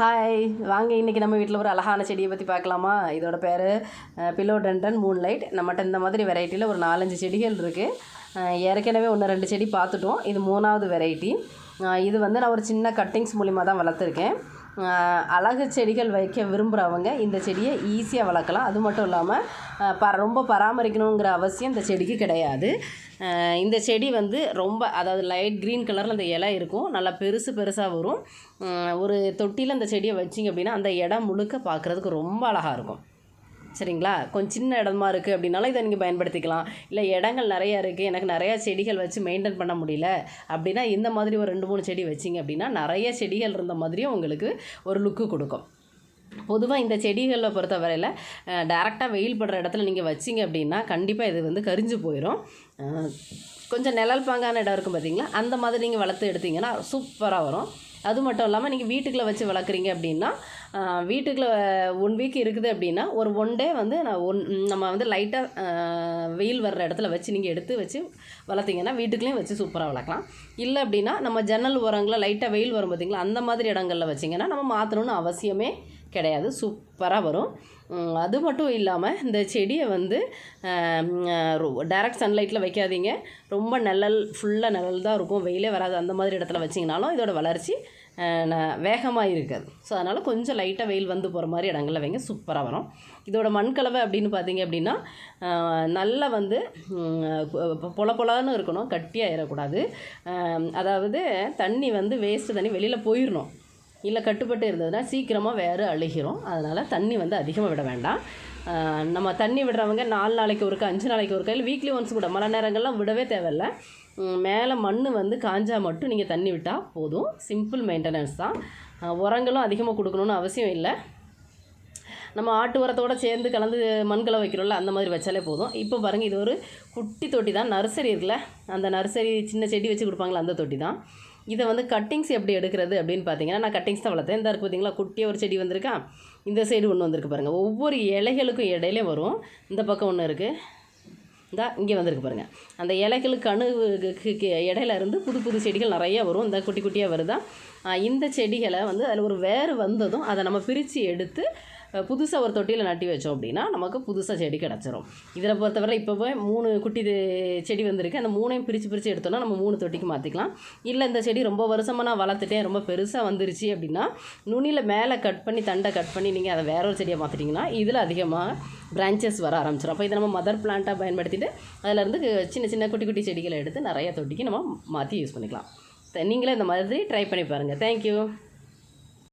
Hi வாங்க இன்றைக்கி நம்ம வீட்டில் ஒரு அழகான செடியை பற்றி பார்க்கலாமா? இதோட பேர் பில்லோ டண்டன் மூன் லைட் நம்மகிட்ட இந்த மாதிரி வெரைட்டியில் ஒரு நாலஞ்சு செடிகள் இருக்குது ஏற்கனவே ஒன்று ரெண்டு செடி பார்த்துட்டோம். இது மூணாவது வெரைட்டி இது வந்து நான் ஒரு சின்ன கட்டிங்ஸ் மூலிமா தான் வளர்த்துருக்கேன். அழகு செடிகள் வைக்க விரும்புகிறவங்க இந்த செடியை ஈஸியாக வளர்க்கலாம். அது மட்டும் இல்லாமல் ப ரொம்ப பராமரிக்கணுங்கிற அவசியம் இந்த செடிக்கு கிடையாது. இந்த செடி வந்து ரொம்ப அதாவது லைட் க்ரீன் கலரில் அந்த இலை இருக்கும். நல்லா பெருசு பெருசாக வரும். ஒரு தொட்டியில் அந்த செடியை வச்சிங்க அப்படின்னா அந்த இடம் முழுக்க பார்க்குறதுக்கு ரொம்ப அழகாக இருக்கும். சரிங்களா? கொஞ்சம் சின்ன இடமா இருக்குது அப்படின்னாலும் இதை நீங்கள் பயன்படுத்திக்கலாம். இல்லை இடங்கள் நிறையா இருக்குது எனக்கு நிறையா செடிகள் வச்சு மெயின்டைன் பண்ண முடியல அப்படின்னா இந்த மாதிரி ஒரு ரெண்டு மூணு செடி வச்சிங்க அப்படின்னா நிறைய செடிகள் இருந்த மாதிரியும் உங்களுக்கு ஒரு லுக்கு கொடுக்கும். பொதுவாக இந்த செடிகளை பொறுத்தவரையில் டேரெக்டாக வெயில் படுற இடத்துல நீங்கள் வச்சிங்க அப்படின்னா கண்டிப்பாக இது வந்து கரிஞ்சு போயிடும் கொஞ்சம் நிழல் பாங்கான இடம் இருக்கும் பார்த்தீங்களா அந்த மாதிரி நீங்கள் வளர்த்து எடுத்தீங்கன்னா சூப்பராக வரும். அது மட்டும் இல்லாமல் நீங்கள் வீட்டுக்குள்ளே வச்சு வளர்க்குறீங்க அப்படின்னா வீட்டுக்குள்ளே ஒன் வீக் இருக்குது அப்படின்னா ஒரு ஒன் டே வந்து நான் ஒன் நம்ம வந்து லைட்டாக வெயில் வர்ற இடத்துல வச்சு நீங்கள் எடுத்து வச்சு வளர்த்தீங்கன்னா வீட்டுக்குள்ளேயும் வச்சு சூப்பராக வளர்க்கலாம். இல்லை அப்படின்னா நம்ம ஜன்னல் ஓரங்களில் லைட்டாக வெயில் வரும் பார்த்தீங்களா அந்த மாதிரி இடங்களில் வச்சிங்கன்னா நம்ம மாற்றணும்னு அவசியமே கிடையாது. சூப்பராக வரும். அது மட்டும் இல்லாமல் இந்த செடியை வந்து டைரக்ட் சன்லைட்டில் வைக்காதீங்க. ரொம்ப நிழல் ஃபுல்லாக நிழல் தான் இருக்கும். வெயிலே வராது. அந்த மாதிரி இடத்துல வச்சிங்கனாலும் இதோட வளர்ச்சி வேகமாக இருக்காது. ஸோ அதனால் கொஞ்சம் லைட்டாக வெயில் வந்து போகிற மாதிரி இடங்களில் வைங்க. சூப்பராக வரும். இதோட மண்கலவை அப்படின்னு பார்த்தீங்க அப்படின்னா நல்லா வந்து பொல பொலன்னு இருக்கணும். கட்டியாக ஏறக்கூடாது அதாவது தண்ணி வந்து வேஸ்ட்டு தண்ணி வெளியில் போயிடணும் இல்லை கட்டுப்பட்டு இருந்ததுன்னா சீக்கிரமாக வேறு அழுகிரும் அதனால் தண்ணி வந்து அதிகமாக விட வேண்டாம். நம்ம தண்ணி விடுறவங்க நாலு நாளைக்கு ஒருக்கா அஞ்சு நாளைக்கு ஒருக்கா இல்லை வீக்லி ஒன்ஸ் கூட மழை நேரங்கள்லாம் விடவே தேவையில்ல. மேலே மண் வந்து காஞ்சா மட்டும் நீங்கள் தண்ணி விட்டால் போதும். சிம்பிள் மெயின்டெனன்ஸ் தான். உரங்களும் அதிகமாக கொடுக்கணுன்னு அவசியம் இல்லை. நம்ம ஆட்டு உரத்தோட சேர்ந்து கலந்து மண்களை வைக்கிறோம்ல அந்த மாதிரி வச்சாலே போதும். இப்போ பாருங்கள் இது ஒரு குட்டி தொட்டி தான். நர்சரி இருக்குல்ல அந்த நர்சரி சின்ன செடி வச்சு கொடுப்பாங்களே அந்த தொட்டி தான். இதை வந்து கட்டிங்ஸ் எப்படி எடுக்கிறது அப்படின்னு பார்த்தீங்கன்னா நான் கட்டிங்ஸ் தான் வளர்த்தேன். இந்த இருக்கு பார்த்தீங்களா குட்டியாக ஒரு செடி வந்திருக்கா? இந்த சைடு ஒன்று வந்திருக்கு பாருங்கள் ஒவ்வொரு இலைகளுக்கும் இடையிலே வரும். இந்த பக்கம் ஒன்று இருக்குது இந்தா இங்கே வந்திருக்கு பாருங்கள் அந்த இலைகளுக்கு அணுவுக்கு இடையில இருந்து புது புது செடிகள் நிறைய வரும். இந்த குட்டி குட்டியாக வருதா? இந்த செடிகளை வந்து அதில் ஒரு வேர் வந்ததும் அதை நம்ம பிரித்து எடுத்து புதுசாக ஒரு தொட்டியில் நட்டி வச்சோம் அப்படின்னா நமக்கு புதுசாக செடி கிடச்சிரும். இதில் பொறுத்தவரை இப்போவே மூணு குட்டி இது செடி வந்திருக்கு. அந்த மூணையும் பிரித்து பிரித்து எடுத்தோம்னா நம்ம மூணு தொட்டிக்கு மாற்றிக்கலாம் இல்லை இந்த செடி ரொம்ப வருஷமாக நான் வளர்த்துட்டேன் ரொம்ப பெருசாக வந்துருச்சு அப்படின்னா நுனியில் மேலே கட் பண்ணி தண்டை கட் பண்ணி நீங்கள் அதை வேற ஒரு செடியாக மாற்றிட்டிங்கன்னா இதில் அதிகமாக பிரான்ச்சஸ் வர ஆரம்பிச்சிடும் அப்போ இதை நம்ம மதர் பிளான்ட்டாக பயன்படுத்திட்டு அதிலேருந்து சின்ன சின்ன குட்டி குட்டி செடிகளை எடுத்து நிறைய தொட்டிக்கு நம்ம மாற்றி யூஸ் பண்ணிக்கலாம். நீங்களே இந்த மாதிரி ட்ரை பண்ணி பாருங்கள் தேங்க்யூ